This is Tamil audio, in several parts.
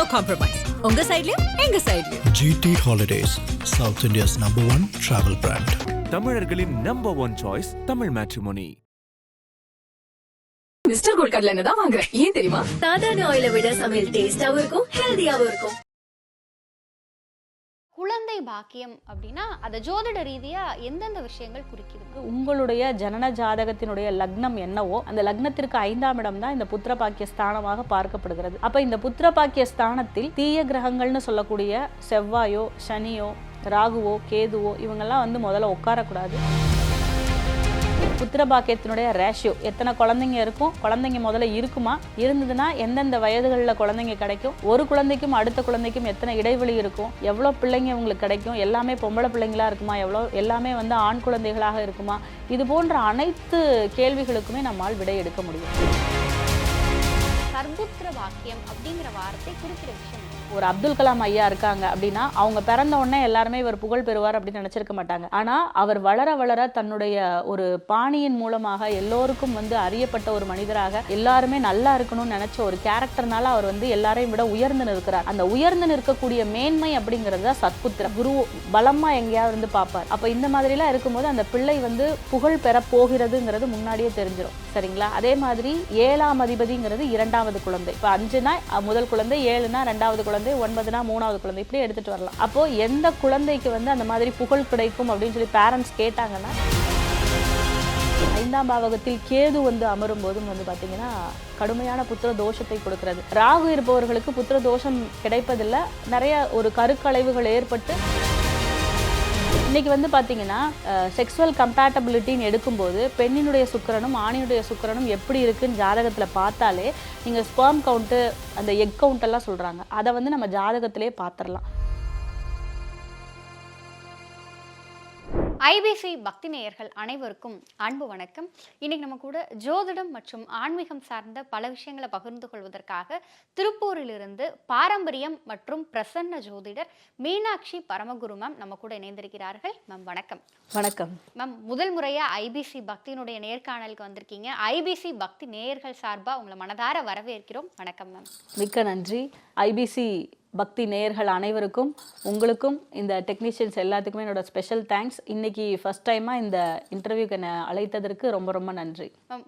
நோ காம்ப்ரமைஸ் உங்க சைடுலயும் எங்க சைடுலயும் GT Holidays, South India's number one travel brand. தமிழர்களின் number one choice Tamil matrimony mister gold கடலை எண்ணெய் தான் வாங்குறேன். ஏன் தெரியுமா? சாதாரண ஆயில விட சமையல் டேஸ்டாவும் இருக்கும் ஹெல்தியாவும் இருக்கும். குழந்தை பாக்கியம் அப்படின்னா அதை ஜோதிட ரீதியா எந்தெந்த விஷயங்கள் குறிக்கிறது? உங்களுடைய ஜனன ஜாதகத்தினுடைய லக்னம் என்னவோ அந்த லக்னத்திற்கு ஐந்தாம் இடம் தான் இந்த புத்திர பாக்கிய ஸ்தானமாக பார்க்கப்படுகிறது. அப்ப இந்த புத்திர பாக்கிய ஸ்தானத்தில் தீய கிரகங்கள்னு சொல்லக்கூடிய செவ்வாயோ சனியோ ராகுவோ கேதுவோ இவங்கெல்லாம் வந்து முதல்ல உட்காரக்கூடாது. புத்திர பாக்கியத்தினுடைய ரேஷியோ எத்தனை குழந்தைங்க இருக்கும்? குழந்தைங்க முதல்ல இருக்குமா? இருந்ததுன்னா எந்தெந்த வயதுகளில் குழந்தைங்க கிடைக்கும்? ஒரு குழந்தைக்கும் அடுத்த குழந்தைக்கும் எத்தனை இடைவெளி இருக்கும்? எவ்வளோ பிள்ளைங்க உங்களுக்கு கிடைக்கும்? எல்லாமே பொம்பளை பிள்ளைங்களா இருக்குமா? எவ்வளோ எல்லாமே வந்து ஆண் குழந்தைகளாக இருக்குமா? இது போன்ற அனைத்து கேள்விகளுக்குமே நம்மால் விடை எடுக்க முடியும். சர்புத்திர பாக்கியம் அப்படிங்கிற வார்த்தை குறிப்பிட விஷயம் ஒரு அப்துல் கலாம் ஐயா இருக்காங்க அப்படின்னா அவங்க பிறந்த உடனே எல்லாருமே இவர் புகழ் பெறுவார் அப்படின்னு நினைச்சிருக்க மாட்டாங்க. ஆனா அவர் வளர வளர தன்னுடைய ஒரு பாணியின் மூலமாக எல்லோருக்கும் வந்து அறியப்பட்ட ஒரு மனிதராக எல்லாருமே நல்லா இருக்கணும்னு நினைச்ச ஒரு கேரக்டர்னால அவர் வந்து எல்லாரையும் விட உயர்ந்து நிற்கிறார். அந்த உயர்ந்து நிற்கக்கூடிய மேன்மை அப்படிங்கிறது தான் சத்புத்திர குரு பலமா எங்கேயாவது இருந்து பார்ப்பார். அப்ப இந்த மாதிரிலாம் இருக்கும்போது அந்த பிள்ளை வந்து புகழ் பெற போகிறதுங்கிறது முன்னாடியே தெரிஞ்சிடும் சரிங்களா? அதே மாதிரி ஏழாம் அதிபதிங்கிறது இரண்டாவது குழந்தை. இப்போ அஞ்சுனா முதல் குழந்தை ஏழுனா ரெண்டாவது குழந்தை. ஒன்பதுனா மூணாவது குழந்தை. இப்படி எடுத்துட்டு வரலாம். அப்போ எந்த குழந்தைக்கு வந்து அந்த மாதிரி புகழ் கிடைக்கும் அப்படின்னு சொல்லி பேரண்ட்ஸ் கேட்டாங்கன்னா ஐந்தாம் பாவகத்தில் கேது வந்து அமரும் போதும் வந்து பார்த்தீங்கன்னா கடுமையான புத்திர தோஷத்தை கொடுக்கிறது. ராகு இருப்பவர்களுக்கு புத்திர தோஷம் கிடைப்பதில்லை. நிறைய ஒரு கருக்கலைவுகள் ஏற்பட்டு இன்றைக்கி வந்து பார்த்தீங்கன்னா செக்ஸுவல் கம்பேட்டபிலிட்டின்னு எடுக்கும்போது பெண்ணினுடைய சுக்கிரனும் ஆணினுடைய சுக்கரனும் எப்படி இருக்குன்னு ஜாதகத்தில் பார்த்தாலே நீங்கள் ஸ்பெர்ம் கவுண்ட்டு அந்த எக் கவுண்ட் எல்லாம் சொல்கிறாங்க அதை வந்து நம்ம ஜாதகத்திலே பார்த்துடலாம். ஐபிசி பக்தி நேயர்கள் அனைவருக்கும் அன்பு வணக்கம். இன்னைக்கு நம்ம கூட ஜோதிடம் மற்றும் ஆன்மீகம் சார்ந்த பல விஷயங்களை பகிர்ந்து கொள்வதற்காக திருப்பூரிலிருந்து பாரம்பரியம் மற்றும் பிரசன்ன ஜோதிடர் மீனாட்சி பரமகுரு மேம் நம்ம கூட இணைந்திருக்கிறார்கள். மேம் வணக்கம். வணக்கம். மேம் முதல் முறையா ஐபிசி பக்தியினுடைய நேர்காணலுக்கு வந்திருக்கீங்க. ஐபிசி பக்தி நேயர்கள் சார்பா உங்களை மனதார வரவேற்கிறோம். வணக்கம் மேம் மிக்க நன்றி. ஐபிசி பக்தி நேயர்கள் அனைவருக்கும் உங்களுக்கும் இந்த டெக்னீஷியன்ஸ் எல்லாத்துக்குமே என்னோட ஸ்பெஷல் தேங்க்ஸ் இன்னைக்கு ஃபர்ஸ்ட் டைமாக இந்த இன்டர்வியூக்கு என்னை அழைத்ததற்கு ரொம்ப ரொம்ப நன்றி.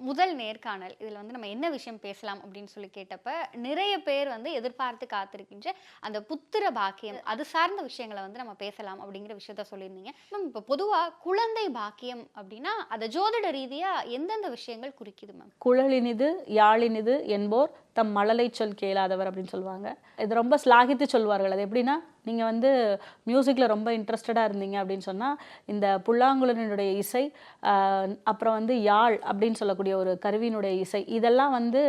முதல் நேர்காணல். இதில் வந்து நம்ம என்ன விஷயம் பேசலாம் அப்படின்னு சொல்லி கேட்டப்ப நிறைய பேர் வந்து எதிர்பார்த்து காத்திருக்கின்ற அந்த புத்திர பாக்கியம் அது சார்ந்த விஷயங்களை வந்து நம்ம பேசலாம் அப்படிங்கிற விஷயத்த சொல்லியிருந்தீங்க. மேம் இப்போ பொதுவாக குழந்தை பாக்கியம் அப்படின்னா அதை ஜோதிட ரீதியா எந்தெந்த விஷயங்கள் குறிக்குது மேம்? குழலினிது யாழினிது என்போர் தம் மழலை சொல் கேளாதவர் அப்படின்னு சொல்லுவாங்க. இது ரொம்ப சாகித்து சொல்வார்கள். அது எப்படின்னா நீங்கள் வந்து மியூசிக்கில் ரொம்ப இன்ட்ரெஸ்டடாக இருந்தீங்க அப்படின்னு சொன்னால் இந்த புல்லாங்குழலினுடைய இசை அப்புறம் வந்து யாழ் அப்படின்னு சொல்லக்கூடிய ஒரு கருவியினுடைய இசை இதெல்லாம் வந்து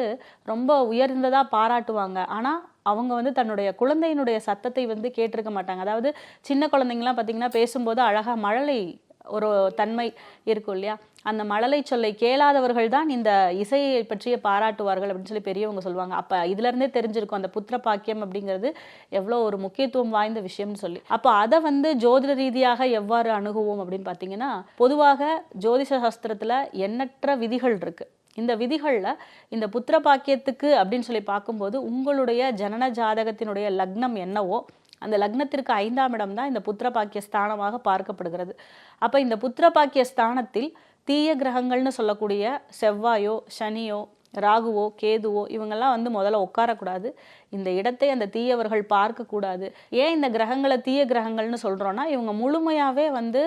ரொம்ப உயர்ந்ததாக பாராட்டுவாங்க. ஆனால் அவங்க வந்து தன்னுடைய குழந்தையினுடைய சத்தத்தை வந்து கேட்டிருக்க மாட்டாங்க. அதாவது சின்ன குழந்தைங்கலாம் பார்த்தீங்கன்னா பேசும்போது அழகாக மழலை ஒரு தன்மை இருக்கும் இல்லையா? அந்த மழலை சொல்லை கேளாதவர்கள் தான் இந்த இசையை பற்றிய பாராட்டுவார்கள் அப்படின்னு சொல்லி பெரியவங்க சொல்லுவாங்க. அப்போ இதுலேருந்தே தெரிஞ்சிருக்கும் அந்த புத்திர பாக்கியம் அப்படிங்கிறது எவ்வளோ ஒரு முக்கியத்துவம் வாய்ந்த விஷயம்னு சொல்லி. அப்போ அதை வந்து ஜோதிட ரீதியாக எவ்வாறு அணுகுவோம் அப்படின்னு பார்த்தீங்கன்னா பொதுவாக ஜோதிஷ சாஸ்திரத்தில் எண்ணற்ற விதிகள் இருக்கு. இந்த விதிகளில் இந்த புத்திர பாக்கியத்துக்கு அப்படின்னு சொல்லி பார்க்கும்போது உங்களுடைய ஜனன ஜாதகத்தினுடைய லக்னம் என்னவோ அந்த லக்னத்திற்கு ஐந்தாம் இடம் தான் இந்த புத்திர பாக்கிய ஸ்தானமாக பார்க்கப்படுகிறது. அப்போ இந்த புத்திர பாக்கிய ஸ்தானத்தில் தீய கிரகங்கள்னு சொல்லக்கூடிய செவ்வாயோ சனியோ ராகுவோ கேதுவோ இவங்கெல்லாம் வந்து முதல்ல உட்காரக்கூடாது. இந்த இடத்தை அந்த தீயவர்கள் பார்க்கக்கூடாது. ஏன் இந்த கிரகங்களை தீய கிரகங்கள்னு சொல்கிறோன்னா இவங்க முழுமையாகவே வந்து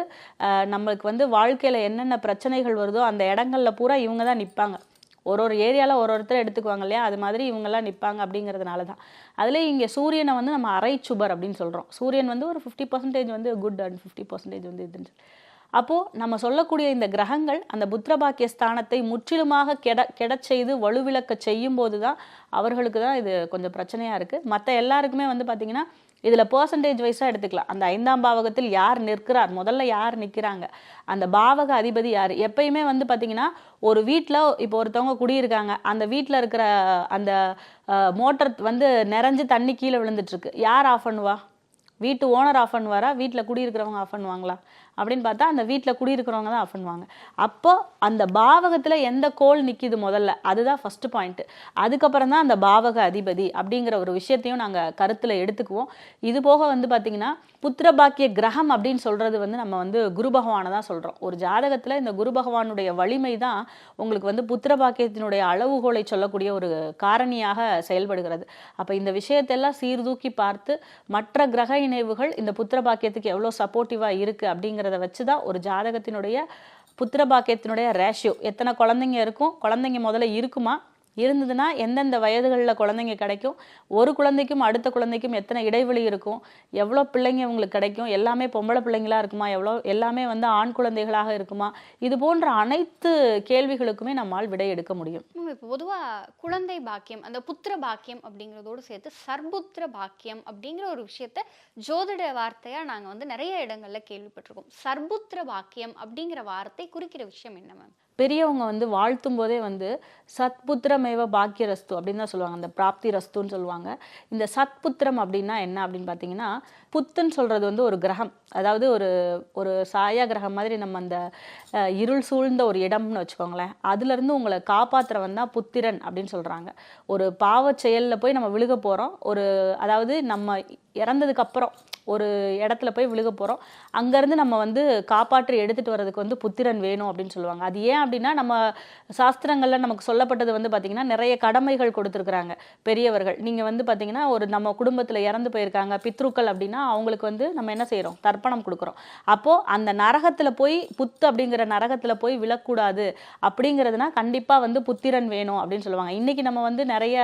நம்மளுக்கு வந்து வாழ்க்கையில் என்னென்ன பிரச்சனைகள் வருதோ அந்த இடங்கள்ல பூரா இவங்க தான் நிற்பாங்க ஒரு ஒரு ஏரியாவில் ஒரு ஒருத்தர் எடுத்துக்குவாங்க இல்லையா? அது மாதிரி இவங்கெல்லாம் நிற்பாங்க அப்படிங்கிறதுனால தான் அதுலேயும் இங்கே சூரியனை வந்து நம்ம அரை சுபர் அப்படின்னு சொல்கிறோம் சூரியன் வந்து ஒரு ஃபிஃப்டி பர்சன்டேஜ் வந்து குட் அண்ட் ஃபிஃப்டி பர்சன்டேஜ் வந்து இதுன்னு அப்போது நம்ம சொல்லக்கூடிய இந்த கிரகங்கள் அந்த புத்திரபாக்கிய ஸ்தானத்தை முற்றிலுமாக கெட கெடச் செய்து வலுவிளக்க செய்யும் போது தான் அவர்களுக்கு தான் இது கொஞ்சம் பிரச்சனையாக இருக்குது மற்ற எல்லாருக்குமே வந்து பார்த்திங்கன்னா இதில் பர்சன்டேஜ் வைஸாக எடுத்துக்கலாம். அந்த ஐந்தாம் பாவகத்தில் யார் நிற்கிறார்? முதல்ல யார் நிற்கிறாங்க? அந்த பாவக அதிபதி யார்? எப்பயுமே வந்து பார்த்திங்கன்னா ஒரு வீட்டில் இப்போ ஒருத்தவங்க குடியிருக்காங்க. அந்த வீட்டில் இருக்கிற அந்த மோட்டர் வந்து நிறைஞ்சு தண்ணி கீழே விழுந்துட்டுருக்கு யார் ஆஃப் பண்ணுவா? வீட்டு ஓனர் ஆஃப் பண்ணுவாரா? வீட்டில் குடியிருக்கிறவங்க ஆஃப் பண்ணுவாங்களா? அப்படின்னு பார்த்தா அந்த வீட்டில் குடியிருக்கிறவங்க தான் ஆஃப் பண்ணுவாங்க அப்போ அந்த பாவகத்தில் எந்த கோள் நிற்கிது முதல்ல? அதுதான் ஃபஸ்ட்டு பாயிண்ட்டு அதுக்கப்புறம் தான் அந்த பாவக அதிபதி அப்படிங்கிற ஒரு விஷயத்தையும் நாங்கள் கருத்தில் எடுத்துக்குவோம். இது போக வந்து பார்த்திங்கன்னா புத்திர பாக்கிய கிரகம் அப்படின்னு சொல்கிறது வந்து நம்ம வந்து குரு பகவானை தான் சொல்கிறோம் ஒரு ஜாதகத்தில் இந்த குரு பகவானுடைய வலிமை தான் உங்களுக்கு வந்து புத்திர பாக்கியத்தினுடைய அளவுகோலை சொல்லக்கூடிய ஒரு காரணியாக செயல்படுகிறது. அப்போ இந்த விஷயத்தெல்லாம் சீர்தூக்கி பார்த்து மற்ற கிரக இணைவுகள் இந்த புத்திர பாக்கியத்துக்கு எவ்வளோ சப்போர்ட்டிவாக இருக்குது அப்படிங்கிற அப்படிங்கிறத வச்சு தான் ஒரு ஜாதகத்தினுடைய புத்திர பாக்கியத்தினுடைய ரேஷியோ எத்தனை குழந்தைங்க இருக்கும்? குழந்தைங்க முதல்ல இருக்குமா? இருந்ததுன்னா எந்தெந்த வயதுகளில் குழந்தைங்க கிடைக்கும்? ஒரு குழந்தைக்கும் அடுத்த குழந்தைக்கும் எத்தனை இடைவெளி இருக்கும்? எவ்வளோ பிள்ளைங்க உங்களுக்கு கிடைக்கும்? எல்லாமே பொம்பளை பிள்ளைங்களா இருக்குமா? எவ்வளோ எல்லாமே வந்து ஆண் குழந்தைகளாக இருக்குமா? இது போன்ற அனைத்து கேள்விகளுக்குமே நம்மால் விடை எடுக்க முடியும். இப்போ பொதுவாக குழந்தை பாக்கியம் அந்த புத்திர பாக்கியம் அப்படிங்கிறதோடு சேர்த்து சர்புத்திர பாக்கியம் அப்படிங்கிற ஒரு விஷயத்த ஜோதிட வார்த்தையாக நாங்கள் வந்து நிறைய இடங்களில் கேள்விப்பட்டிருக்கோம். சர்புத்திர பாக்கியம் அப்படிங்கிற வார்த்தை குறிக்கிற விஷயம் என்ன மேம் பெரியவங்க வந்து வாழ்த்தும் போதே வந்து சத்புத்திரமேவ பாக்கியரஸ்து அப்படின்னு தான் சொல்லுவாங்க. அந்த பிராப்தி ரஸ்துன்னு சொல்லுவாங்க. இந்த சத்புத்திரம் அப்படின்னா என்ன அப்படின்னு பார்த்தீங்கன்னா புத்துன்னு சொல்கிறது வந்து ஒரு கிரகம். அதாவது ஒரு ஒரு சாயா கிரகம் மாதிரி நம்ம அந்த இருள் சூழ்ந்த ஒரு இடம்னு வச்சுக்கோங்களேன். அதுலேருந்து உங்களை காப்பாற்றுற வந்தால் புத்திரன் அப்படின்னு சொல்கிறாங்க ஒரு பாவச் செயலில் போய் நம்ம விழுக போகிறோம் ஒரு அதாவது நம்ம இறந்ததுக்கு அப்புறம் ஒரு இடத்துல போய் விழுக போகிறோம் அங்கேருந்து நம்ம வந்து காப்பாற்றி எடுத்துகிட்டு வர்றதுக்கு வந்து புத்திரன் வேணும் அப்படின்னு சொல்லுவாங்க. அது ஏன் அப்படின்னா நம்ம சாஸ்திரங்களில் நமக்கு சொல்லப்பட்டது வந்து பார்த்திங்கன்னா நிறைய கடமைகள் கொடுத்துருக்குறாங்க பெரியவர்கள். நீங்கள் வந்து பார்த்திங்கன்னா ஒரு நம்ம குடும்பத்தில் இறந்து போயிருக்காங்க பித்ருக்கள் அப்படின்னா அவங்களுக்கு வந்து நம்ம என்ன செய்கிறோம் தர்ப்பணம் கொடுக்குறோம். அப்போது அந்த நரகத்தில் போய் புத்து அப்படிங்கிற நரகத்தில் போய் விழக்கூடாது அப்படிங்கிறதுனா கண்டிப்பாக வந்து புத்திரன் வேணும் அப்படின்னு சொல்லுவாங்க. இன்றைக்கி நம்ம வந்து நிறைய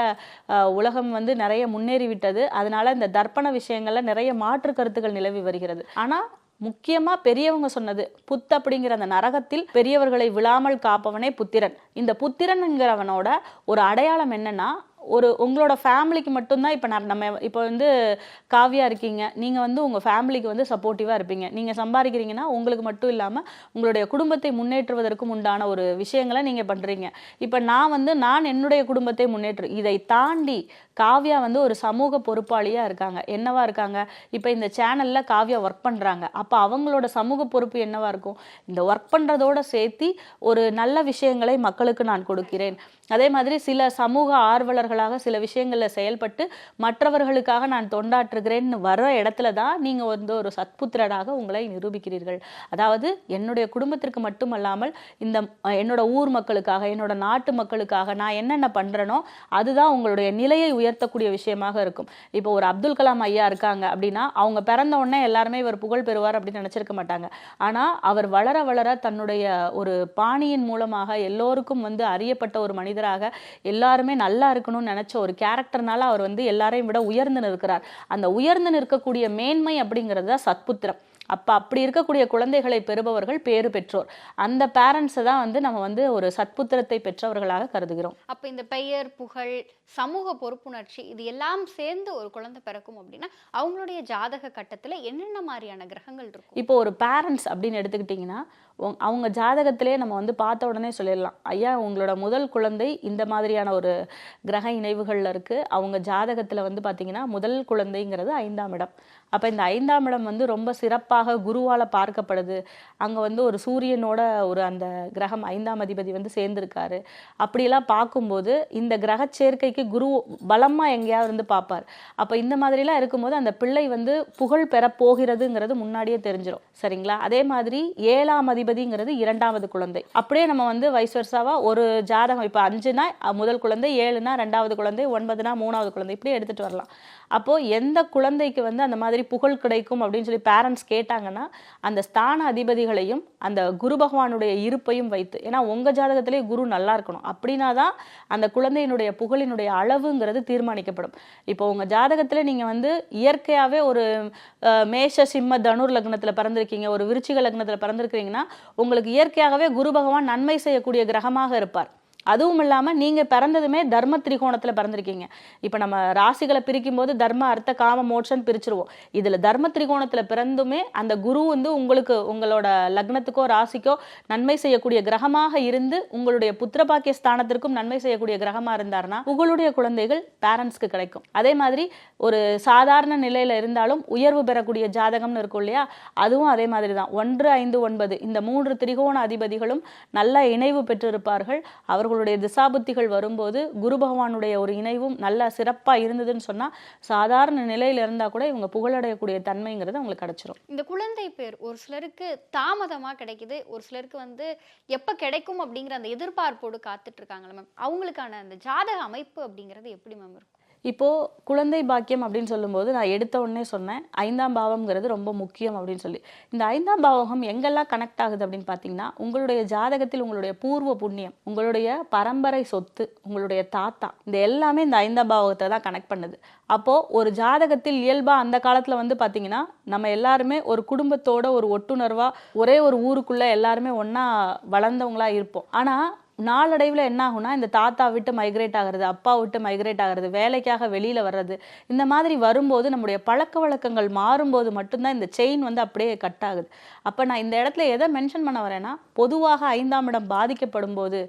உலகம் வந்து நிறைய முன்னேறி விட்டது அதனால் இந்த தர்ப்பண விஷயங்களில் நிறைய மாற்று கருத்துக்கள் நிலவி வருகிறது. ஆனால் முக்கியமா பெரியவங்க சொன்னது புத் அப்படிங்கிற அந்த நரகத்தில் பெரியவர்களை விழாமல் காப்பவனே புத்திரன். இந்த புத்திரன்ங்கிறவனோட ஒரு அடையாளம் என்னன்னா ஒரு உங்களோட ஃபேமிலிக்கு மட்டும்தான் இப்போ நம்ம இப்போ வந்து காவியா இருக்கீங்க. நீங்கள் வந்து உங்கள் ஃபேமிலிக்கு வந்து சப்போர்ட்டிவாக இருப்பீங்க. நீங்கள் சம்பாதிக்கிறீங்கன்னா உங்களுக்கு மட்டும் இல்லாமல் உங்களுடைய குடும்பத்தை முன்னேற்றுவதற்கும் உண்டான ஒரு விஷயங்களை நீங்கள் பண்ணுறீங்க இப்போ நான் வந்து நான் என்னுடைய குடும்பத்தை முன்னேற்று இதை தாண்டி காவ்யா வந்து ஒரு சமூக பொறுப்பாளியாக இருக்காங்க. என்னவா இருக்காங்க? இப்போ இந்த சேனலில் காவ்யா ஒர்க் பண்ணுறாங்க அப்போ அவங்களோட சமூக பொறுப்பு என்னவா இருக்கும்? இந்த ஒர்க் பண்ணுறதோட சேர்த்து ஒரு நல்ல விஷயங்களை மக்களுக்கு நான் கொடுக்கிறேன். அதே மாதிரி சில சமூக ஆர்வலர்களாக சில விஷயங்களில் செயல்பட்டு மற்றவர்களுக்காக நான் தொண்டாற்றுகிறேன்னு வர இடத்துல தான் நீங்கள் வந்து ஒரு சத்புத்திரராக உங்களை நிரூபிக்கிறீர்கள். அதாவது என்னுடைய குடும்பத்திற்கு மட்டுமல்லாமல் இந்த என்னோட ஊர் மக்களுக்காக என்னோட நாட்டு மக்களுக்காக நான் என்னென்ன பண்ணுறேனோ அதுதான் உங்களுடைய நிலையை உயர்த்தக்கூடிய விஷயமாக இருக்கும். இப்போ ஒரு அப்துல் கலாம் ஐயா இருக்காங்க அப்படின்னா அவங்க பிறந்த உடனே எல்லாருமே இவர் புகழ் பெறுவார் அப்படின்னு நினச்சிருக்க மாட்டாங்க. ஆனால் அவர் வளர வளர தன்னுடைய ஒரு பாணியின் மூலமாக எல்லோருக்கும் வந்து அறியப்பட்ட ஒரு மனிதராக எல்லாருமே நல்லா இருக்கணும்னு நினச்ச ஒரு கேரக்டர்னால அவர் வந்து எல்லாரையும் விட உயர்ந்து நிற்கிறார். அந்த உயர்ந்து நிற்கக்கூடிய மேன்மை அப்படிங்கிறது தான் சத்புத்திரம். அப்போ அப்படி இருக்கக்கூடிய குழந்தைகளை பெறுபவர்கள் பேறு பெற்றோர். அந்த பேரண்ட்ஸை தான் வந்து நம்ம வந்து ஒரு சத்புத்திரத்தை பெற்றவர்களாக கருதுகிறோம். அப்போ இந்த பெயர் புகழ் சமூக பொறுப்புணர்ச்சி இது எல்லாம் சேர்ந்து ஒரு குழந்தை பிறக்கும் அப்படின்னா அவங்களுடைய ஜாதக கட்டத்துல என்னென்ன மாதிரியான கிரகங்கள் இருக்கும்? இப்போ ஒரு பேரண்ட்ஸ் அப்படின்னு எடுத்துக்கிட்டிங்கன்னா அவங்க ஜாதகத்திலே நம்ம வந்து பார்த்த உடனே சொல்லிடலாம். ஐயா உங்களோட முதல் குழந்தை இந்த மாதிரியான ஒரு கிரக இணைவுகளில் இருக்குது அவங்க ஜாதகத்தில் வந்து பார்த்தீங்கன்னா முதல் குழந்தைங்கிறது ஐந்தாம் இடம். அப்போ இந்த ஐந்தாம் இடம் வந்து ரொம்ப சிறப்பாக குருவால் பார்க்கப்படுது. அங்கே வந்து ஒரு சூரியனோட ஒரு அந்த கிரகம் ஐந்தாம் அதிபதி வந்து சேர்ந்திருக்காரு. அப்படிலாம் பார்க்கும்போது இந்த கிரக சேர்க்கைக்கு குரு பலமாக எங்கேயாவது இருந்து பார்ப்பார். அப்போ இந்த மாதிரிலாம் இருக்கும்போது அந்த பிள்ளை வந்து புகழ் பெற போகிறதுங்கிறது முன்னாடியே தெரிஞ்சிடும் சரிங்களா? அதே மாதிரி ஏழாம் அதிபதிங்கிறது இரண்டாவது குழந்தை. அப்படியே நம்ம வந்து வயசு வருஷாவா ஒரு ஜாதகம் இப்போ அஞ்சுனா முதல் குழந்தை ஏழுனா ரெண்டாவது குழந்தை ஒன்பதுனா மூணாவது குழந்தை இப்படி எடுத்துட்டு வரலாம். அப்போது எந்த குழந்தைக்கு வந்து அந்த மாதிரி புகழ் கிடைக்கும் அப்படின்னு சொல்லி பேரண்ட்ஸ் கேட்டாங்கன்னா அந்த ஸ்தான அதிபதிகளையும் அந்த குரு பகவானுடைய இருப்பையும் வைத்து ஏன்னா உங்கள் ஜாதகத்திலே குரு நல்லா இருக்கணும். அப்படின்னா தான் அந்த குழந்தையினுடைய புகழினுடைய அளவுங்கிறது தீர்மானிக்கப்படும். இப்போ உங்கள் ஜாதகத்தில் நீங்கள் வந்து இயற்கையாகவே ஒரு மேஷ சிம்ம தனுர் லக்னத்தில் பிறந்திருக்கீங்க ஒரு விருச்சிக லக்னத்தில் பிறந்திருக்கிறீங்கன்னா உங்களுக்கு இயற்கையாகவே குரு பகவான் நன்மை செய்யக்கூடிய கிரகமாக இருப்பார். அதுவும் இல்லாமல் நீங்கள் பிறந்ததுமே தர்ம திரிகோணத்தில் பிறந்திருக்கீங்க. இப்போ நம்ம ராசிகளை பிரிக்கும் போது தர்ம அர்த்த காம மோட்சம் பிரிச்சிருவோம். இதில் தர்ம திரிகோணத்தில் பிறந்துமே அந்த குரு வந்து உங்களுக்கு உங்களோட லக்னத்துக்கோ ராசிக்கோ நன்மை செய்யக்கூடிய கிரகமாக இருந்து உங்களுடைய புத்திரபாக்கிய ஸ்தானத்திற்கும் நன்மை செய்யக்கூடிய கிரகமாக இருந்தாருன்னா உங்களுடைய குழந்தைகள் பேரண்ட்ஸ்க்கு கிடைக்கும். அதே மாதிரி ஒரு சாதாரண நிலையில் இருந்தாலும் உயர்வு பெறக்கூடிய ஜாதகம்னு இருக்கும் இல்லையா? அதுவும் அதே மாதிரி தான் ஒன்று ஐந்து ஒன்பது. இந்த மூன்று திரிகோண அதிபதிகளும் நல்ல இணைவு பெற்றிருப்பார்கள். அவர்களுடைய திசாபுத்திகள் வரும்போது குரு பகவானுடைய ஒரு இணைவும் நல்லா சிறப்பாக இருந்ததுன்னு சொன்னால் சாதாரண நிலையில் இருந்தால் கூட இவங்க புகழடையக்கூடிய தன்மைங்கிறது அவங்களுக்கு கிடைச்சிரும். இந்த குழந்தை பேர் ஒரு சிலருக்கு தாமதமா கிடைக்குது ஒரு சிலருக்கு வந்து எப்ப கிடைக்கும் அப்படிங்கிற அந்த எதிர்பார்ப்போடு காத்துட்டு இருக்காங்களா மேம் அவங்களுக்கான அந்த ஜாதக அமைப்பு அப்படிங்கிறது எப்படி மேம் இருக்கும்? இப்போது குழந்தை பாக்கியம் அப்படின்னு சொல்லும்போது நான் எடுத்த உடனே சொன்னேன் ஐந்தாம் பாவம்ங்கிறது ரொம்ப முக்கியம் அப்படின்னு சொல்லி. இந்த ஐந்தாம் பாவகம் எங்கெல்லாம் கனெக்ட் ஆகுது அப்படின்னு பார்த்தீங்கன்னா உங்களுடைய ஜாதகத்தில் உங்களுடைய பூர்வ புண்ணியம் உங்களுடைய பரம்பரை சொத்து உங்களுடைய தாத்தா இந்த எல்லாமே இந்த ஐந்தாம் பாவகத்தை தான் கனெக்ட் பண்ணுது. அப்போது ஒரு ஜாதகத்தில் இயல்பாக அந்த காலத்தில் வந்து பார்த்தீங்கன்னா நம்ம எல்லாருமே ஒரு குடும்பத்தோட ஒரு ஒட்டுணர்வாக ஒரே ஒரு ஊருக்குள்ளே எல்லாருமே ஒன்றா வளர்ந்தவங்களா இருப்போம். ஆனால் நாளடைவில் என்ன ஆகும்னா இந்த தாத்தா விட்டு மைக்ரேட் ஆகிறது அப்பா விட்டு மைக்ரேட் ஆகிறது வேலைக்காக வெளியில் வர்றது இந்த மாதிரி வரும்போது நம்முடைய பழக்க வழக்கங்கள் மாறும்போது மட்டும்தான் இந்த செயின் வந்து அப்படியே கட் ஆகுது. அப்போ நான் இந்த இடத்துல எதை மென்ஷன் பண்ண வரேன்னா பொதுவாக ஐந்தாம் இடம் பாதிக்கப்படும் போது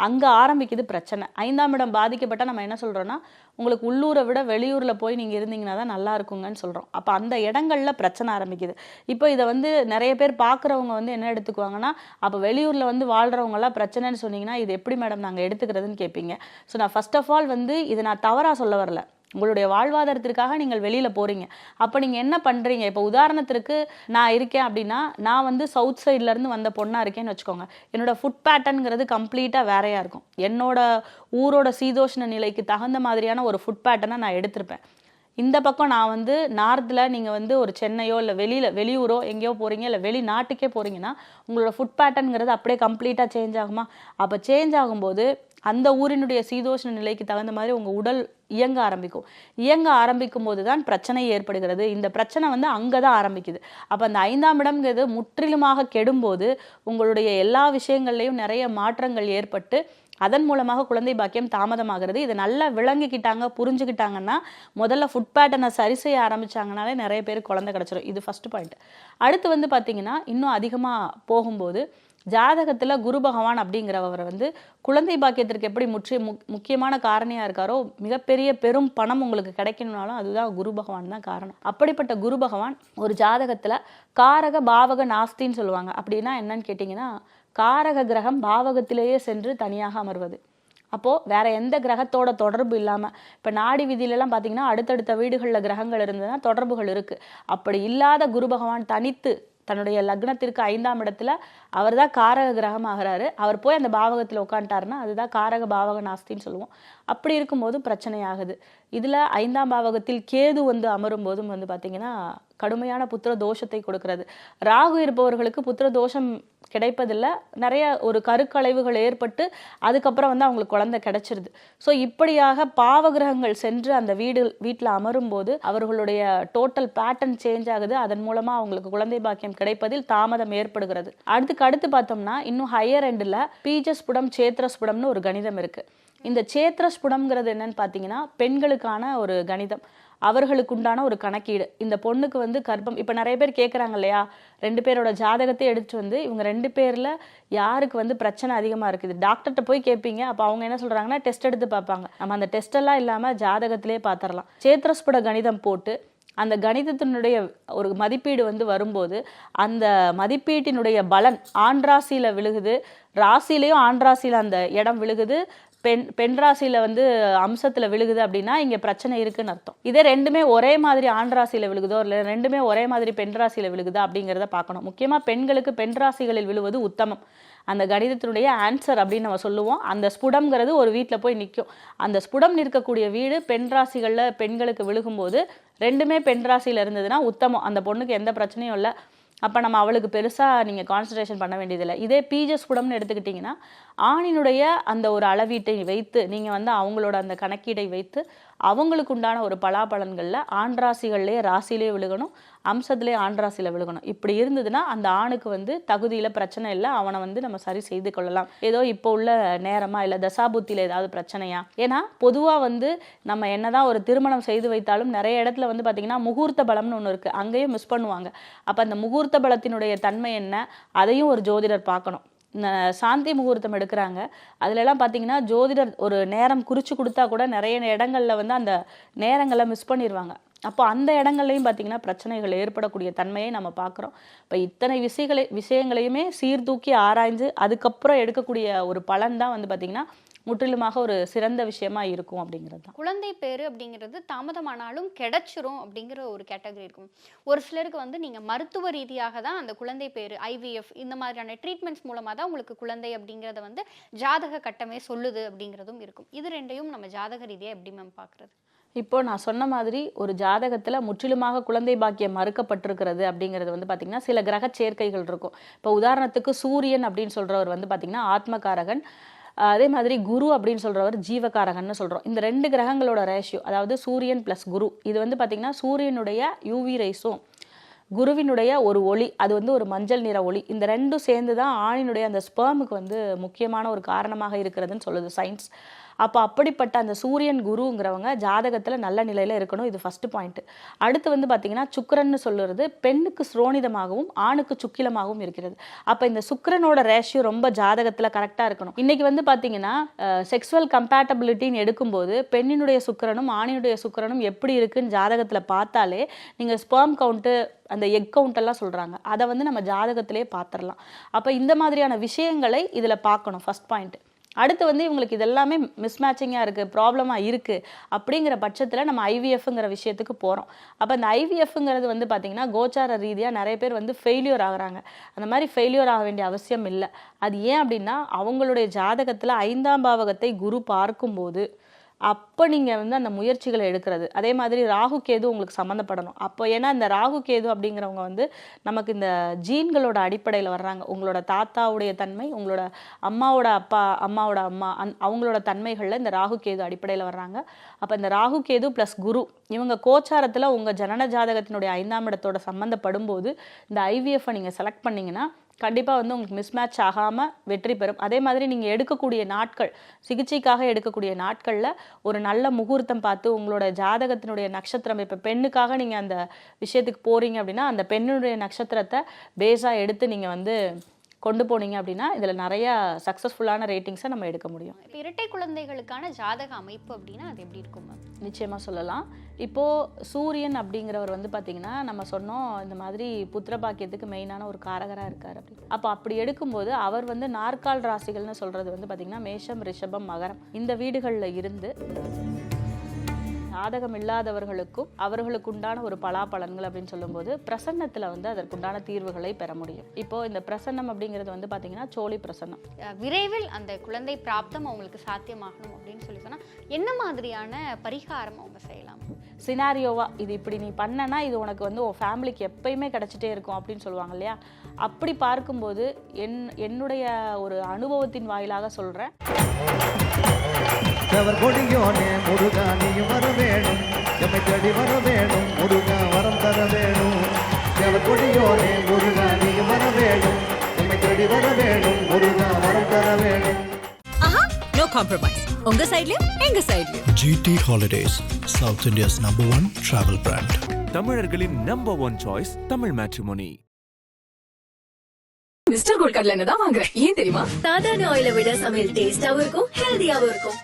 அங்கே ஆரம்பிக்குது பிரச்சனை. ஐந்தாம் இடம் பாதிக்கப்பட்டால் நம்ம என்ன சொல்கிறோன்னா உங்களுக்கு உள்ளூரை விட வெளியூரில் போய் நீங்கள் இருந்தீங்கன்னா தான் நல்லா இருக்குங்கன்னு சொல்கிறோம் அப்போ அந்த இடங்கள்ல பிரச்சனை ஆரம்பிக்குது. இப்போ இதை வந்து நிறைய பேர் பார்க்குறவங்க வந்து என்ன எடுத்துக்குவாங்கன்னா அப்போ வெளியூரில் வந்து வாழ்கிறவங்களாம் பிரச்சனைன்னு சொன்னீங்கன்னா இது எப்படி மேடம் நாங்கள் எடுத்துக்கிறதுன்னு கேட்பீங்க. ஸோ நான் ஃபர்ஸ்ட் ஆஃப் ஆல் வந்து இதை நான் தவறாக சொல்ல வரல. உங்களுடைய வாழ்வாதாரத்திற்காக நீங்கள் வெளியில் போகிறீங்க அப்போ நீங்கள் என்ன பண்ணுறீங்க இப்போ உதாரணத்திற்கு நான் இருக்கேன் அப்படின்னா நான் வந்து சவுத் சைட்லேருந்து வந்த பொண்ணாக இருக்கேன்னு வச்சுக்கோங்க. என்னோடய ஃபுட் பேட்டர்னுங்கிறது கம்ப்ளீட்டாக வேறையாக இருக்கும். என்னோட ஊரோட சீதோஷ்ண நிலைக்கு தகுந்த மாதிரியான ஒரு ஃபுட் பேட்டர்னை நான் எடுத்திருப்பேன். இந்த பக்கம் நான் வந்து நார்த்தில் நீங்கள் வந்து ஒரு சென்னையோ இல்லை வெளியில் வெளியூரோ எங்கேயோ போகிறீங்க இல்லை வெளிநாட்டுக்கே போகிறீங்கன்னா உங்களோட ஃபுட் பேட்டர்னுங்கிறது அப்படியே கம்ப்ளீட்டாக சேஞ்ச் ஆகுமா? அப்போ சேஞ்ச் ஆகும்போது அந்த ஊரினுடைய சீதோஷ்ண நிலைக்கு தகுந்த மாதிரி உங்கள் உடல் இயங்க ஆரம்பிக்கும். இயங்க ஆரம்பிக்கும் போது தான் பிரச்சனை ஏற்படுகிறது. இந்த பிரச்சனை வந்து அங்கே தான் ஆரம்பிக்குது. அப்போ அந்த ஐந்தாம் இடம்ங்கிறது முற்றிலுமாக கெடும்போது உங்களுடைய எல்லா விஷயங்கள்லையும் நிறைய மாற்றங்கள் ஏற்பட்டு அதன் மூலமாக குழந்தை பாக்கியம் தாமதமாகிறது. இதை நல்லா விளங்கிக்கிட்டாங்க புரிஞ்சுக்கிட்டாங்கன்னா முதல்ல ஃபுட் பேட்டர்னை சரி செய்ய ஆரம்பிச்சாங்கனாலே நிறைய பேர் குழந்தை கிடச்சிரும். இது ஃபர்ஸ்ட் பாயிண்ட் அடுத்து வந்து பார்த்தீங்கன்னா இன்னும் அதிகமாக போகும்போது ஜாதகத்தில் குரு பகவான் அப்படிங்கிறவர் வந்து குழந்தை பாக்கியத்திற்கு எப்படி முற்றிய முக் முக்கியமான காரணியாக இருக்காரோ மிகப்பெரிய பெரும் பணம் உங்களுக்கு கிடைக்கணும்னாலும் அதுதான் குரு பகவான் தான் காரணம். அப்படிப்பட்ட குரு பகவான் ஒரு ஜாதகத்தில் காரக பாவக நாஸ்தின்னு சொல்லுவாங்க. அப்படின்னா என்னன்னு கேட்டிங்கன்னா காரக கிரகம் பாவகத்திலேயே சென்று தனியாக அமர்வது. அப்போது வேற எந்த கிரகத்தோட தொடர்பு இல்லாமல் இப்போ நாடி விதியிலலாம் பார்த்தீங்கன்னா அடுத்தடுத்த வீடுகளில் கிரகங்கள் இருந்ததுன்னா தொடர்புகள் இருக்குது அப்படி இல்லாத குரு பகவான் தனித்து தன்னுடைய லக்னத்திற்கு ஐந்தாம் இடத்துல அவர் தான் காரக கிரகம் ஆகிறாரு. அவர் போய் அந்த பாவகத்தில் உட்காந்துட்டாருன்னா அதுதான் காரக பாவக நாஸ்தின்னு சொல்லுவோம். அப்படி இருக்கும்போது பிரச்சனை ஆகுது இதில் ஐந்தாம் பாவகத்தில் கேது வந்து அமரும் போதும் வந்து பார்த்தீங்கன்னா கடுமையான புத்திர தோஷத்தை கொடுக்கிறது. ராகு இருப்பவர்களுக்கு புத்திர தோஷம் கிடைப்பதில்ல. நிறைய ஒரு கருக்கலைவுகள் ஏற்பட்டு அதுக்கப்புறம் வந்து அவங்களுக்கு குழந்தை கிடைச்சிருது. ஸோ இப்படியாக பாவகிரகங்கள் சென்று அந்த வீடு வீட்டில் அமரும் போது அவர்களுடைய டோட்டல் பேட்டர்ன் சேஞ்ச் ஆகுது. அதன் மூலமாக அவங்களுக்கு குழந்தை பாக்கியம் கிடைப்பதில் தாமதம் ஏற்படுகிறது. அடுத்துக்கு அடுத்து பார்த்தோம்னா இன்னும் ஹையர் எண்டில் பீஜஸ்புடம் சேத்திரஸ்புடம்னு ஒரு கணிதம் இருக்குது இந்த சேத்திரஸ்புடம்ங்கிறது என்னன்னு பார்த்தீங்கன்னா பெண்களுக்கான ஒரு கணிதம். அவர்களுக்கு உண்டான ஒரு கணக்கீடு. இந்த பொண்ணுக்கு வந்து கர்ப்பம் இப்போ நிறைய பேர் கேட்குறாங்க இல்லையா? ரெண்டு பேரோட ஜாதகத்தை எடுத்துட்டு வந்து இவங்க ரெண்டு பேரில் யாருக்கு வந்து பிரச்சனை அதிகமாக இருக்குது? டாக்டர்கிட்ட போய் கேட்பீங்க அப்போ அவங்க என்ன சொல்கிறாங்கன்னா டெஸ்ட் எடுத்து பார்ப்பாங்க. நம்ம அந்த டெஸ்ட் எல்லாம் இல்லாமல் ஜாதகத்திலே பார்த்துடலாம் சேத்திரஸ்புட கணிதம் போட்டு அந்த கணிதத்தினுடைய ஒரு மதிப்பீடு வந்து வரும்போது அந்த மதிப்பீட்டினுடைய பலன் ஆண் விழுகுது. ராசிலையும் ஆண் அந்த இடம் விழுகுது. பெண் பெண் ராசியில் வந்து அம்சத்துல விழுகுது அப்படின்னா இங்க பிரச்சனை இருக்குன்னு அர்த்தம். இதே ரெண்டுமே ஒரே மாதிரி ஆண்ராசியில விழுகுதோ இல்லை ரெண்டுமே ஒரே மாதிரி பெண் ராசியில் விழுகுதா அப்படிங்கிறத பார்க்கணும். முக்கியமா பெண்களுக்கு பெண் ராசிகளில் விழுவது உத்தமம். அந்த கணிதத்தினுடைய ஆன்சர் அப்படின்னு நம்ம சொல்லுவோம். அந்த ஸ்புடம்ங்கிறது ஒரு வீட்டில் போய் நிற்கும் அந்த ஸ்புடம் நிற்கக்கூடிய வீடு பெண் ராசிகளில் பெண்களுக்கு விழுகும்போது ரெண்டுமே பெண் ராசியில் இருந்ததுன்னா உத்தமம். அந்த பொண்ணுக்கு எந்த பிரச்சனையும் இல்லை. அப்போ நம்ம அவளுக்கு பெருசாக நீங்கள் கான்சன்ட்ரேஷன் பண்ண வேண்டியதில்லை. இதே பீஜஸ் குடம்னு எடுத்துக்கிட்டிங்கன்னா ஆணினுடைய அந்த ஒரு அளவீட்டை வைத்து நீங்கள் வந்து அவங்களோட அந்த கணக்கீடை வைத்து அவங்களுக்கு உண்டான ஒரு பலாபலன்களில் ஆண் ராசிகள்லேயே விழுகணும் அம்சத்திலே ஆண் ராசியில் விழுகணும். இப்படி இருந்ததுன்னா அந்த ஆணுக்கு வந்து தகுதியில் பிரச்சனை இல்லை அவனை வந்து நம்ம சரி செய்து கொள்ளலாம். ஏதோ இப்போ உள்ள நேரமா இல்லை தசாபுத்தியில் ஏதாவது பிரச்சனையா? ஏன்னா பொதுவாக வந்து நம்ம என்னதான் ஒரு திருமணம் செய்து வைத்தாலும் நிறைய இடத்துல வந்து பார்த்திங்கன்னா முகூர்த்த பலம்னு ஒன்று இருக்குது அங்கேயும் மிஸ் பண்ணுவாங்க. அப்போ அந்த முகூர்த்த பலத்தினுடைய தன்மை என்ன? அதையும் ஒரு ஜோதிடர் பார்க்கணும். சாந்தி முகூர்த்தம் எடுக்கிறாங்க. அதுலலாம் பார்த்தீங்கன்னா ஜோதிடர் ஒரு நேரம் குறித்து கொடுத்தா கூட நிறைய இடங்களில் வந்து அந்த நேரங்களை மிஸ் பண்ணிடுவாங்க அப்போ அந்த இடங்கள்லையும் பார்த்தீங்கன்னா பிரச்சனைகள் ஏற்படக்கூடிய தன்மையை நம்ம பார்க்குறோம் இப்போ இத்தனை விஷயங்களை விஷயங்களையுமே சீர்தூக்கி ஆராய்ஞ்சு அதுக்கப்புறம் எடுக்கக்கூடிய ஒரு பலன் தான் வந்து பார்த்திங்கன்னா முற்றிலுமாக ஒரு சிறந்த விஷயமா இருக்கும் அப்படிங்கிறது தான். குழந்தை பேரு அப்படிங்கிறது தாமதமானாலும் கிடைச்சிரும் அப்படிங்கிற ஒரு கேட்டகரி இருக்கும். ஒரு சிலருக்கு வந்து நீங்க மருத்துவ ரீதியாக தான் அந்த குழந்தை பேரு ஐவிஎஃப் இந்த மாதிரியான ட்ரீட்மெண்ட்ஸ் மூலமா தான் உங்களுக்கு குழந்தை அப்படிங்கிறத வந்து ஜாதக கட்டமே சொல்லுது அப்படிங்கிறதும் இருக்கும். இது ரெண்டையும் நம்ம ஜாதக ரீதியா எப்படி மேம் பார்க்கறது? இப்போ நான் சொன்ன மாதிரி ஒரு ஜாதகத்துல முற்றிலுமாக குழந்தை பாக்கியம் மறுக்கப்பட்டிருக்கிறது அப்படிங்கிறது வந்து பாத்தீங்கன்னா சில கிரக சேர்க்கைகள் இருக்கும். இப்போ உதாரணத்துக்கு சூரியன் அப்படின்னு சொல்றவர் வந்து பாத்தீங்கன்னா ஆத்மகாரகன் அதே மாதிரி குரு அப்படின்னு சொல்றவர் ஜீவகாரகன்னு சொல்றோம். இந்த ரெண்டு கிரகங்களோட ரேஷியோ அதாவது சூரியன் பிளஸ் குரு இது வந்து பாத்தீங்கன்னா சூரியனுடைய யூவி ரேஸும் குருவினுடைய ஒரு ஒளி அது வந்து ஒரு மஞ்சள் நிற ஒளி இந்த ரெண்டும் சேர்ந்து தான் ஆணினுடைய அந்த ஸ்பெர்முக்கு வந்து முக்கியமான ஒரு காரணமாக இருக்கிறதுன்னு சொல்லுது சயின்ஸ் அப்போ அப்படிப்பட்ட அந்த சூரியன் குருங்கிறவங்க ஜாதகத்தில் நல்ல நிலையில் இருக்கணும். இது ஃபஸ்ட்டு பாயிண்ட்டு அடுத்து வந்து பார்த்தீங்கன்னா சுக்கரன்னு சொல்லுறது பெண்ணுக்கு ஸ்ரோனிதமாகவும் ஆணுக்கு சுக்கிலமாகவும் இருக்கிறது. அப்போ இந்த சுக்கரனோட ரேஷியோ ரொம்ப ஜாதகத்தில் கரெக்டாக இருக்கணும். இன்றைக்கி வந்து பார்த்தீங்கன்னா செக்ஸுவல் கம்பேட்டபிலிட்டின்னு எடுக்கும்போது பெண்ணினுடைய சுக்கரனும் ஆணினுடைய சுக்கிரனும் எப்படி இருக்குன்னு ஜாதகத்தில் பார்த்தாலே நீங்கள் ஸ்பெர்ம் கவுண்ட்டு அந்த எக் கவுண்ட் எல்லாம் சொல்கிறாங்க அதை வந்து நம்ம ஜாதகத்திலே பார்த்துடலாம் அப்போ இந்த மாதிரியான விஷயங்களை இதில் பார்க்கணும் ஃபர்ஸ்ட் பாயிண்ட் அடுத்து வந்து இவங்களுக்கு இதெல்லாமே மிஸ் மேட்சிங்காக இருக்குது ப்ராப்ளமாக இருக்குது அப்படிங்கிற பட்சத்தில் நம்ம ஐவிஎஃப்ங்கிற விஷயத்துக்கு போகிறோம் அப்போ அந்த ஐவிஎஃப்ங்கிறது வந்து பார்த்திங்கன்னா கோச்சார ரீதியாக நிறைய பேர் வந்து ஃபெயிலியர் ஆகிறாங்க. அந்த மாதிரி ஃபெயிலியர் ஆக வேண்டிய அவசியம் இல்லை. அது ஏன் அப்படின்னா அவங்களுடைய ஜாதகத்தில் ஐந்தாம் பாவகத்தை குரு பார்க்கும்போது அப்போ நீங்கள் வந்து அந்த முயற்சிகளை எடுக்கிறது. அதே மாதிரி ராகு கேது உங்களுக்கு சம்மந்தப்படணும். அப்போ ஏன்னா இந்த ராகு கேது அப்படிங்கிறவங்க வந்து நமக்கு இந்த ஜீன்களோட அடிப்படையில் வர்றாங்க. உங்களோட தாத்தாவுடைய தன்மை உங்களோட அம்மாவோட அப்பா அம்மாவோட அம்மா அந் அவங்களோட தன்மைகளில் இந்த ராகு கேது அடிப்படையில் வர்றாங்க. அப்போ இந்த ராகு கேது ப்ளஸ் குரு இவங்க கோச்சாரத்தில் உங்கள் ஜனன ஜாதகத்தினுடைய ஐந்தாம் இடத்தோட சம்மந்தப்படும் போது இந்த ஐவிஎஃப்பை நீங்கள் செலக்ட் பண்ணிங்கன்னா கண்டிப்பாக வந்து உங்களுக்கு மிஸ்மேட்ச் ஆகாமல் வெற்றி பெறும். அதே மாதிரி நீங்கள் எடுக்கக்கூடிய நாட்கள் சிகிச்சைக்காக எடுக்கக்கூடிய நாட்களில் ஒரு நல்ல முகூர்த்தம் பார்த்து உங்களோட ஜாதகத்தினுடைய நட்சத்திரம் இப்போ பெண்ணுக்காக நீங்கள் அந்த விஷயத்துக்கு போகிறீங்க அப்படின்னா அந்த பெண்ணுடைய நட்சத்திரத்தை பேஸாக எடுத்து நீங்கள் வந்து கொண்டு போனீங்க அப்படின்னா இதில் நிறைய சக்ஸஸ்ஃபுல்லான ரேட்டிங்ஸை நம்ம எடுக்க முடியும். இப்போ இரட்டை குழந்தைகளுக்கான ஜாதக அமைப்பு அப்படின்னா அது எப்படி இருக்கும் மேம் நிச்சயமாக சொல்லலாம். இப்போது சூரியன் அப்படிங்கிறவர் வந்து பார்த்திங்கன்னா நம்ம சொன்னோம் இந்த மாதிரி புத்திர பாக்கியத்துக்கு மெயினான ஒரு காரகராக இருக்கார் அப்படி அப்போ அப்படி எடுக்கும்போது அவர் வந்து நாற்கால் ராசிகள்னு சொல்கிறது வந்து பார்த்திங்கன்னா மேஷம் ரிஷபம் மகரம் இந்த வீடுகளில் இருந்து ஜாதகம் இல்லாதவர்களுக்கும் அவர்களுக்கு உண்டான ஒரு பலாபலன்கள் அப்படின்னு சொல்லும்போது பிரசன்னத்தில் வந்து அதற்குண்டான தீர்வுகளை பெற முடியும். இப்போ இந்த பிரசன்னம் அப்படிங்கிறது வந்து பார்த்தீங்கன்னா சோழி பிரசன்னம். விரைவில் அந்த குழந்தை பிராப்தம் அவங்களுக்கு சாத்தியமாகணும் அப்படின்னு சொல்லி சொன்னா என்ன மாதிரியான பரிகாரம் அவங்க செய்யலாம்? சினாரியோவா இது இப்படி நீ பண்ணனா இது உனக்கு வந்து உன் ஃபேமிலிக்கு எப்பயுமே கிடைச்சிட்டே இருக்கும் அப்படின்னு சொல்லுவாங்க இல்லையா? அப்படி பார்க்கும்போது என் என்னுடைய ஒரு அனுபவத்தின் வாயிலாக சொல்கிறேன் அவர் கொடியோனே முருகா நீயும் வர வேணும். எம்மை தேடி வர வேணும் முருகா வரம் தர வேணும். அவர் கொடியோனே முருகா நீயும் வர வேணும். எம்மை தேடி வர வேணும் முருகா வரம் தர வேணும். ஆஹா நோ காம்ப்ரமைஸ் உங்க சைடுலயும் எங்க சைடுலயும் GT Holidays, South India's number one travel brand. தமிழர்களின் number one choice Tamil matrimony mister gold கடலை தான் வாங்குறேன் ஏன் தெரியுமா? சாதாரண ஆயிலை விட சமையல் டேஸ்டாவும் இருக்கும் ஹெல்தியாவும் இருக்கும்.